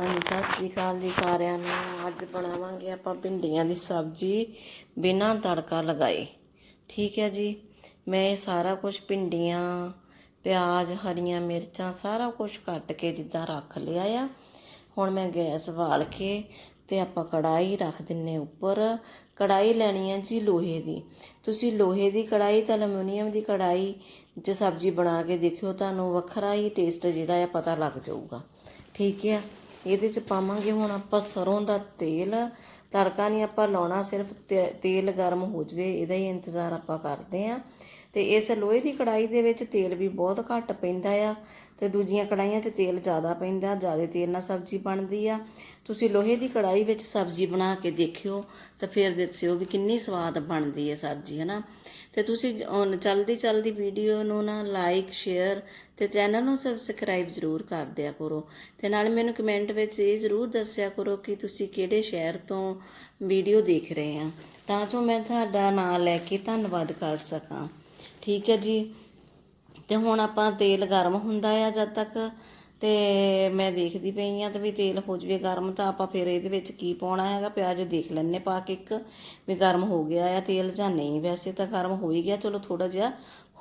ਹਾਂਜੀ, ਸਤਿ ਸ੍ਰੀ ਅਕਾਲ ਜੀ ਸਾਰਿਆਂ ਨੂੰ। ਅੱਜ ਬਣਾਵਾਂਗੇ ਆਪਾਂ ਭਿੰਡੀਆਂ ਦੀ ਸਬਜ਼ੀ ਬਿਨਾਂ ਤੜਕਾ ਲਗਾਏ। ਠੀਕ ਹੈ ਜੀ? ਮੈਂ ਇਹ ਸਾਰਾ ਕੁਝ ਭਿੰਡੀਆਂ, ਪਿਆਜ਼, ਹਰੀਆਂ ਮਿਰਚਾਂ ਸਾਰਾ ਕੁਝ ਕੱਟ ਕੇ ਜਿੱਦਾਂ ਰੱਖ ਲਿਆ ਆ। ਹੁਣ ਮੈਂ ਗੈਸ ਬਾਲ ਕੇ ਤੇ ਆਪਾਂ ਕੜਾਈ ਰੱਖ ਦਿੰਨੇ ਉੱਪਰ। ਕੜਾਈ ਲੈਣੀ ਹੈ ਜੀ ਲੋਹੇ ਦੀ। ਤੁਸੀਂ ਲੋਹੇ ਦੀ ਕੜਾਈ ਤੇ ਐਲੂਮੀਨੀਅਮ ਦੀ ਕੜਾਈ 'ਚ ਸਬਜ਼ੀ ਬਣਾ ਕੇ ਦੇਖਿਓ, ਤੁਹਾਨੂੰ ਵੱਖਰਾ ਹੀ ਟੇਸਟ ਜਿਹੜਾ ਆ ਪਤਾ ਲੱਗ ਜਾਊਗਾ। ਠੀਕ ਹੈ ਇਹਦੇ 'ਚ ਪਾਵਾਂਗੇ ਹੁਣ ਆਪਾਂ ਸਰੋਂ ਦਾ ਤੇਲ। ਤੜਕਾ ਨਹੀਂ ਆਪਾਂ ਲਾਉਣਾ, ਸਿਰਫ ਤੇ- ਤੇਲ ਗਰਮ ਹੋ ਜਵੇ, ਇਹਦਾ ਹੀ ਇੰਤਜ਼ਾਰ ਆਪਾਂ ਕਰਦੇ ਆਂ ਤੇ ਇਸ ਲੋਹੇ ਦੀ ਕੜਾਈ ਦੇ ਵਿੱਚ ਤੇਲ ਵੀ ਬਹੁਤ ਘੱਟ ਪੈਂਦਾ ਆ। ਤੇ ਦੂਜੀਆਂ ਕੜਾਈਆਂ 'ਚ ਤੇਲ ਜ਼ਿਆਦਾ ਪੈਂਦਾ, ਜ਼ਿਆਦਾ ਤੇਲ ਨਾਲ ਸਬਜ਼ੀ ਬਣਦੀ ਆ। ਤੁਸੀਂ ਲੋਹੇ ਦੀ ਕੜਾਈ ਵਿੱਚ ਸਬਜ਼ੀ ਬਣਾ ਕੇ ਦੇਖਿਓ ਤਾਂ ਫਿਰ ਦੱਸਿਓ ਵੀ ਕਿੰਨੀ ਸਵਾਦ ਬਣਦੀ ਹੈ ਸਬਜ਼ੀ, ਹਨਾ। ਤੇ ਤੁਸੀਂ ਜ- ਹੁਣ ਚਲਦੀ ਚਲਦੀ ਵੀਡੀਓ ਨੂੰ ਨਾ ਲਾਈਕ, ਸ਼ੇਅਰ ਤੇ ਚੈਨਲ ਨੂੰ ਸਬਸਕ੍ਰਾਈਬ ਜ਼ਰੂਰ ਕਰ ਦਿਆ ਕਰੋ। ਤੇ ਨਾਲ ਮੈਨੂੰ ਕਮੈਂਟ ਵਿੱਚ ਇਹ ਜ਼ਰੂਰ ਦੱਸਿਆ ਕਰੋ ਕਿ ਤੁਸੀਂ ਕਿਹੜੇ ਸ਼ਹਿਰ ਤੋਂ ਵੀਡੀਓ ਦੇਖ ਰਹੇ ਆ। ਤਾਂ ਜੋ ਮੈਂ ਤੁਹਾਡਾ ਨਾਮ ਲੈ ਕੇ ਧੰਨਵਾਦ ਕਰ ਸਕਾਂ। ਠੀਕ ਹੈ ਜੀ। ਤੇ ਹੁਣ ਆਪਾਂ ਤੇਲ ਗਰਮ ਹੁੰਦਾ ਆ ਜਦ ਤੱਕ ਤੇ ਮੈਂ ਦੇਖਦੀ ਪਈ ਆ ਤੇ ਵੀ ਤੇਲ ਹੋ ਜਵੇ ਗਰਮ ਤਾਂ ਆਪਾਂ ਫਿਰ ਇਹਦੇ ਵਿੱਚ ਕੀ ਪਾਉਣਾ ਹੈਗਾ, ਪਿਆਜ਼ ਦੇਖ ਲੈਣੇ ਪਾ ਕੇ ਇੱਕ, ਵੀ ਗਰਮ ਹੋ ਗਿਆ ਆ ਤੇਲ ਜਾਂ ਨਹੀਂ। ਵੈਸੇ ਤਾਂ ਗਰਮ ਹੋ ਹੀ ਗਿਆ, ਚਲੋ ਥੋੜਾ ਜਿਹਾ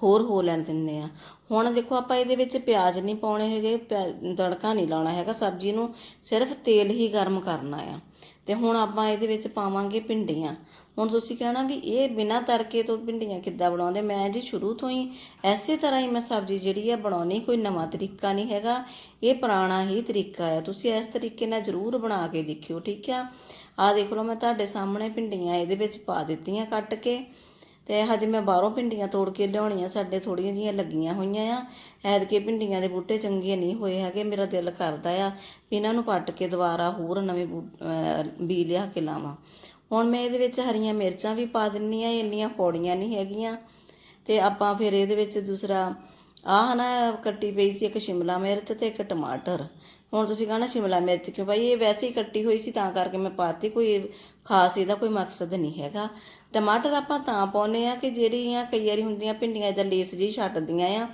ਹੋਰ ਹੋ ਲੈਣ ਦਿੰਦੇ ਆ। ਹੁਣ ਦੇਖੋ ਆਪਾਂ ਇਹਦੇ ਵਿੱਚ ਪਿਆਜ਼ ਨਹੀਂ ਪਾਉਣੇ ਹੈਗੇ, ਪਿਆ- ਤੜਕਾ ਨਹੀਂ ਲਾਉਣਾ ਹੈਗਾ, ਸਬਜ਼ੀ ਨੂੰ ਸਿਰਫ ਤੇਲ ਹੀ ਗਰਮ ਕਰਨਾ ਆ। ਤੇ ਹੁਣ ਆਪਾਂ ਇਹਦੇ ਵਿੱਚ ਪਾਵਾਂਗੇ ਭਿੰਡੀਆਂ। ਹੁਣ ਤੁਸੀਂ ਕਹਿਣਾ ਵੀ ਇਹ ਬਿਨਾਂ ਤੜਕੇ ਤੋਂ ਭਿੰਡੀਆਂ ਕਿੱਦਾਂ ਬਣਾਉਂਦੇ? ਮੈਂ ਜੀ ਸ਼ੁਰੂ ਤੋਂ ਹੀ ਐਸੇ ਤਰ੍ਹਾਂ ਹੀ ਮੈਂ ਸਬਜ਼ੀ ਜਿਹੜੀ ਹੈ ਬਣਾਉਣੀ, ਕੋਈ ਨਵਾਂ ਤਰੀਕਾ ਨਹੀਂ ਹੈਗਾ। ਇਹ ਪੁਰਾਣਾ ਹੀ ਤਰੀਕਾ ਹੈ ਤੁਸੀਂ ਇਸ ਤਰੀਕੇ ਨਾਲ ਜ਼ਰੂਰ ਬਣਾ ਕੇ ਦੇਖਿਓ, ਠੀਕ ਆ? ਆਹ ਦੇਖ ਲਓ, ਮੈਂ ਤੁਹਾਡੇ ਸਾਹਮਣੇ ਭਿੰਡੀਆਂ ਇਹਦੇ ਵਿੱਚ ਪਾ ਦਿੱਤੀਆਂ ਕੱਟ ਕੇ। ਤੇ ਹਜੇ ਮੈਂ ਬਾਹਰੋਂ ਭਿੰਡੀਆਂ ਤੋੜ ਕੇ ਲਿਆਉਣੀਆਂ, ਸਾਡੇ ਥੋੜੀਆਂ ਜੀਆਂ ਲੱਗੀਆਂ ਹੋਈਆਂ ਆ। ਐਤਕੇ ਭਿੰਡੀਆਂ ਦੇ ਬੂਟੇ ਚੰਗੇ ਨਹੀਂ ਹੋਏ ਹੈਗੇ, ਮੇਰਾ ਦਿਲ ਕਰਦਾ ਆ ਵੀ ਇਹਨਾਂ ਨੂੰ ਪੱਟ ਕੇ ਦੁਬਾਰਾ ਹੋਰ ਨਵੇਂ ਬੂ- ਬੀ ਲਿਆ ਕੇ ਲਾਵਾਂ। ਹੁਣ ਮੈਂ ਇਹਦੇ ਵਿੱਚ ਹਰੀਆਂ ਮਿਰਚਾਂ ਵੀ ਪਾ ਦਿੰਨੀ ਆ, ਇੰਨੀਆਂ ਕੌੜੀਆਂ ਨਹੀਂ ਹੈਗੀਆਂ। ਤੇ ਆਪਾਂ ਫਿਰ ਇਹਦੇ ਵਿੱਚ ਦੂਸਰਾ ਆਹ ਨਾ ਕੱਟੀ ਪਈ ਸੀ ਇੱਕ ਸ਼ਿਮਲਾ ਮਿਰਚ ਤੇ ਇੱਕ ਟਮਾਟਰ। ਹੁਣ ਤੁਸੀਂ ਕਹਣਾ ਸ਼ਿਮਲਾ ਮਿਰਚ ਕਿਉਂ ਭਾਈ ਇਹ ਵੈਸੇ ਹੀ ਕੱਟੀ ਹੋਈ ਸੀ ਤਾਂ ਕਰਕੇ ਮੈਂ ਪਾਤੀ, ਕੋਈ ਖਾਸ ਇਹਦਾ ਕੋਈ ਮਕਸਦ ਨਹੀਂ ਹੈਗਾ। ਟਮਾਟਰ ਆਪਾਂ ਤਾਂ ਪਾਉਨੇ ਆ ਕਿ ਜਿਹੜੀਆਂ ਕਈ ਵਾਰੀ ਹੁੰਦੀਆਂ ਭਿੰਡੀਆਂ ਇਹਦਾ ਲੇਸ ਜੀ ਛੱਡਦੀਆਂ ਆ,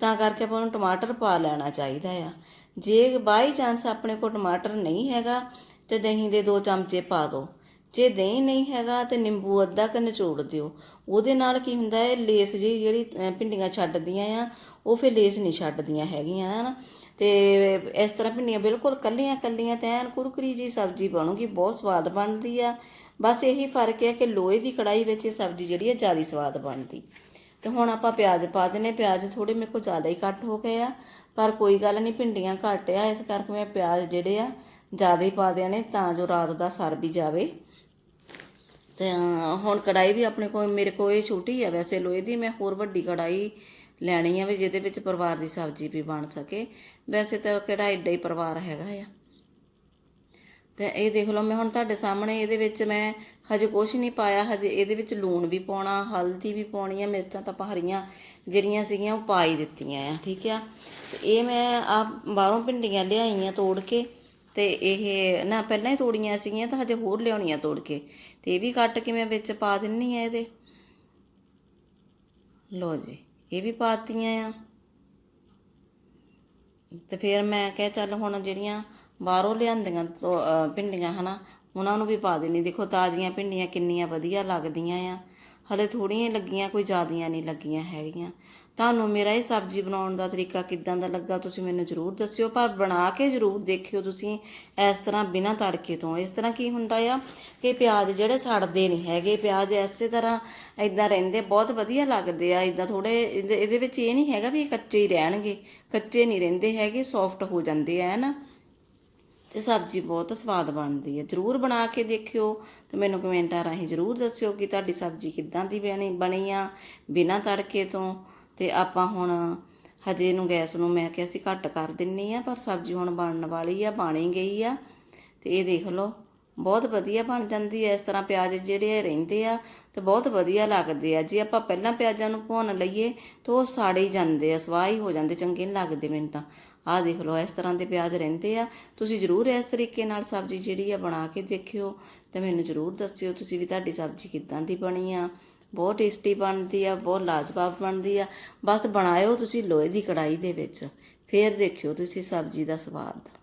ਤਾਂ ਕਰਕੇ ਆਪਾਂ ਨੂੰ ਟਮਾਟਰ ਪਾ ਲੈਣਾ ਚਾਹੀਦਾ ਆ। ਜੇ ਬਾਈ ਚਾਂਸ ਆਪਣੇ ਕੋਲ ਟਮਾਟਰ ਨਹੀਂ ਹੈਗਾ ਤੇ ਦਹੀਂ ਦੇ ਦੋ ਚਮਚੇ ਪਾ ਦਿਓ ਜੇ ਦਹੀਂ ਨਹੀਂ ਹੈਗਾ ਤੇ ਨਿੰਬੂ ਅੱਧਾ ਕੁ ਨਿਚੋੜ ਦਿਓ। ਉਹਦੇ ਨਾਲ ਕੀ ਹੁੰਦਾ ਹੈ, ਲੇਸ ਜੀ ਜਿਹੜੀ ਭਿੰਡੀਆਂ ਛੱਡਦੀਆਂ ਆ, ਉਹ ਫਿਰ ਲੇਸ ਨਹੀਂ ਛੱਡਦੀਆਂ ਹੈਗੀਆਂ ਨਾ। ਤੇ ਇਸ ਤਰ੍ਹਾਂ ਭਿੰਡੀਆਂ ਬਿਲਕੁਲ ਕੱਲੀਆਂ ਕੱਲੀਆਂ ਤੇ ਐਨ ਕੁਰਕਰੀ ਜੀ ਸਬਜ਼ੀ ਬਣੂਗੀ, ਬਹੁਤ ਸਵਾਦ ਬਣਦੀ ਆ। ਬਸ ਇਹੀ ਫ਼ਰਕ ਹੈ ਕਿ ਲੋਹੇ ਦੀ ਕੜਾਈ ਵਿੱਚ ਇਹ ਸਬਜ਼ੀ ਜਿਹੜੀ ਹੈ, ਜ਼ਿਆਦਾ ਸਵਾਦ ਬਣਦੀ। ਤੇ ਹੁਣ ਆਪਾਂ ਪਿਆਜ਼ ਪਾ ਦਿੰਨੇ ਪਿਆਜ਼ ਥੋੜੇ ਮੇਰੇ ਕੋਲ ਜ਼ਿਆਦਾ ਹੀ ਕੱਟ ਹੋ ਗਏ ਆ। ਪਰ ਕੋਈ ਗੱਲ ਨਹੀਂ, ਭਿੰਡੀਆਂ ਘੱਟ ਆ, ਇਸ ਕਰਕੇ ਮੈਂ ਪਿਆਜ਼ ਜਿਹੜੇ ਆ ਜ਼ਿਆਦਾ ਹੀ ਪਾ ਦੇਣੇ ਤਾਂ ਜੋ ਰਾਤ ਦਾ ਸਰ ਵੀ ਜਾਵੇ। ਤੇ ਹੁਣ ਕੜਾਈ ਵੀ ਆਪਣੇ ਕੋਲ, ਮੇਰੇ ਕੋਲ ਇਹ ਛੋਟੀ ਆ, ਵੈਸੇ ਲੋਹੇ ਦੀ ਮੈਂ ਹੋਰ ਵੱਡੀ ਕੜਾਈ ਲੈਣੀ ਆ ਵੀ ਜਿਹਦੇ ਵਿੱਚ ਪਰਿਵਾਰ ਦੀ ਸਬਜ਼ੀ ਵੀ ਬਣ ਸਕੇ। ਵੈਸੇ ਤਾਂ ਕਿਹੜਾ ਐਡਾ ਹੀ ਪਰਿਵਾਰ ਹੈਗਾ ਆ। ਤੇ ਇਹ ਦੇਖ ਲਓ, ਮੈਂ ਹੁਣ ਤੁਹਾਡੇ ਸਾਹਮਣੇ ਇਹਦੇ ਵਿੱਚ ਮੈਂ ਹਜੇ ਕੁਝ ਨਹੀਂ ਪਾਇਆ, ਹਜੇ ਇਹਦੇ ਵਿੱਚ ਲੂਣ ਵੀ ਪਾਉਣਾ, ਹਲਦੀ ਵੀ ਪਾਉਣੀ ਆ, ਮਿਰਚਾਂ ਤਾਂ ਆਪਾਂ ਹਰੀਆਂ ਜਿਹੜੀਆਂ ਸੀਗੀਆਂ ਉਹ ਪਾ ਹੀ ਦਿੱਤੀਆਂ ਆ, ਠੀਕ ਆ? ਤੇ ਇਹ ਮੈਂ ਆ ਬਾਹਰੋਂ ਭਿੰਡੀਆਂ ਲਿਆਈਆਂ ਤੋੜ ਕੇ ਤੇ ਇਹ ਨਾ ਪਹਿਲਾਂ ਹੀ ਤੋੜੀਆਂ ਸੀਗੀਆਂ ਤਾਂ ਹਜੇ ਹੋਰ ਲਿਆਉਣੀਆਂ ਤੋੜ ਕੇ। ਤੇ ਇਹ ਵੀ ਕੱਟ ਕੇ ਮੈਂ ਵਿੱਚ ਪਾ ਦਿੰਨੀ ਆ ਇਹਦੇ। ਲੋ ਜੀ, ਇਹ ਵੀ ਪਾਤੀਆਂ ਆ। ਤੇ ਫਿਰ ਮੈਂ ਕਿਹਾ ਚੱਲ ਹੁਣ ਜਿਹੜੀਆਂ ਬਾਹਰੋਂ ਲਿਆਂਦੀਆਂ ਤੋ- ਅਹ, ਭਿੰਡੀਆਂ, ਹਨਾ? ਉਹਨਾਂ ਨੂੰ ਵੀ ਪਾ ਦੇਣੀ ਦੇਖੋ, ਤਾਜ਼ੀਆਂ ਭਿੰਡੀਆਂ ਕਿੰਨੀਆਂ ਵਧੀਆ ਲੱਗਦੀਆਂ ਆ। ਹਲੇ ਥੋੜੀਆਂ ਲੱਗੀਆਂ, ਕੋਈ ਜ਼ਿਆਦੀਆਂ ਨਹੀਂ ਲੱਗੀਆਂ ਹੈਗੀਆਂ। ਤੁਹਾਨੂੰ ਮੇਰਾ ਇਹ ਸਬਜ਼ੀ ਬਣਾਉਣ ਦਾ ਤਰੀਕਾ ਕਿੱਦਾਂ ਦਾ ਲੱਗਾ, ਤੁਸੀਂ ਮੈਨੂੰ ਜ਼ਰੂਰ ਦੱਸਿਓ। ਪਰ ਬਣਾ ਕੇ ਜ਼ਰੂਰ ਦੇਖਿਓ ਤੁਸੀਂ ਇਸ ਤਰ੍ਹਾਂ ਬਿਨਾਂ ਤੜਕੇ ਤੋਂ। ਇਸ ਤਰ੍ਹਾਂ ਕੀ ਹੁੰਦਾ ਆ ਕਿ ਪਿਆਜ਼ ਜਿਹੜੇ ਸੜਦੇ ਨਹੀਂ ਹੈਗੇ, ਪਿਆਜ਼ ਐਸੇ ਤਰ੍ਹਾਂ ਇਦਾਂ ਰਹਿੰਦੇ, ਬਹੁਤ ਵਧੀਆ ਲੱਗਦੇ ਆ। ਇਦਾਂ ਥੋੜੇ ਇਹਦੇ ਵਿੱਚ ਇਹ ਨਹੀਂ ਹੈਗਾ ਵੀ ਇਹ ਕੱਚੇ ਹੀ ਰਹਿਣਗੇ। ਕੱਚੇ ਨਹੀਂ ਰਹਿੰਦੇ ਹੈਗੇ ਸੌਫਟ ਹੋ ਜਾਂਦੇ ਆ ਨਾ ਤੇ ਸਬਜ਼ੀ ਬਹੁਤ ਸਵਾਦ ਬਣਦੀ ਹੈ। ਜਰੂਰ ਬਣਾ ਕੇ ਦੇਖਿਓ ਤੇ ਮੈਨੂੰ ਕਮੈਂਟਾਂ ਰਾਹੀਂ ਜਰੂਰ ਦੱਸਿਓ ਕਿ ਤੁਹਾਡੀ ਸਬਜ਼ੀ ਕਿੱਦਾਂ ਦੀ ਬਣੀ ਬਣੀ ਆ ਬਿਨਾਂ ਤੜਕੇ ਤੋਂ। ਤੇ ਆਪਾਂ ਹੁਣ ਹਜੇ ਨੂੰ ਗੈਸ ਨੂੰ ਮੈਂ ਕਿਹਾ ਸੀ ਘੱਟ ਕਰ ਦਿੰਨੀ ਆ, ਪਰ ਸਬਜ਼ੀ ਹੁਣ ਬਣਨ ਵਾਲੀ ਆ, ਬਣ ਗਈ ਆ। ਤੇ ਇਹ ਦੇਖ ਲਓ ਬਹੁਤ ਵਧੀਆ ਬਣ ਜਾਂਦੀ ਹੈ, ਇਸ ਤਰ੍ਹਾਂ ਪਿਆਜ਼ ਜਿਹੜੇ ਰਹਿੰਦੇ ਆ, ਤੇ ਬਹੁਤ ਵਧੀਆ ਲੱਗਦੇ ਆ। ਜੇ ਆਪਾਂ ਪਹਿਲਾਂ ਪਿਆਜ਼ਾਂ ਨੂੰ ਭੁੰਨ ਲਈਏ, ਤਾਂ ਉਹ ਸਾੜੇ ਹੀ ਜਾਂਦੇ ਆ, ਸਵਾਹ ਹੀ ਹੋ ਜਾਂਦੇ, ਚੰਗੇ ਨਹੀਂ ਲੱਗਦੇ ਮੈਨੂੰ ਤਾਂ। ਆਹ ਦੇਖ ਲਓ, ਇਸ ਤਰ੍ਹਾਂ ਦੇ ਪਿਆਜ਼ ਰਹਿੰਦੇ ਆ। ਤੁਸੀਂ ਜ਼ਰੂਰ ਇਸ ਤਰੀਕੇ ਨਾਲ ਸਬਜ਼ੀ ਜਿਹੜੀ ਆ ਬਣਾ ਕੇ ਦੇਖਿਓ, ਤੇ ਮੈਨੂੰ ਜ਼ਰੂਰ ਦੱਸਿਓ, ਤੁਸੀਂ ਵੀ ਤੁਹਾਡੀ ਸਬਜ਼ੀ ਕਿੱਦਾਂ ਦੀ ਬਣੀ ਆ। ਬਹੁਤ ਟੇਸਟੀ ਬਣਦੀ ਆ, ਬਹੁਤ ਲਾਜਵਾਬ ਬਣਦੀ ਆ। ਬਸ ਬਣਾਇਓ ਤੁਸੀਂ ਲੋਹੇ ਦੀ ਕੜਾਈ ਦੇ ਵਿੱਚ, ਫੇਰ ਦੇਖਿਓ ਤੁਸੀਂ ਸਬਜ਼ੀ ਦਾ ਸਵਾਦ।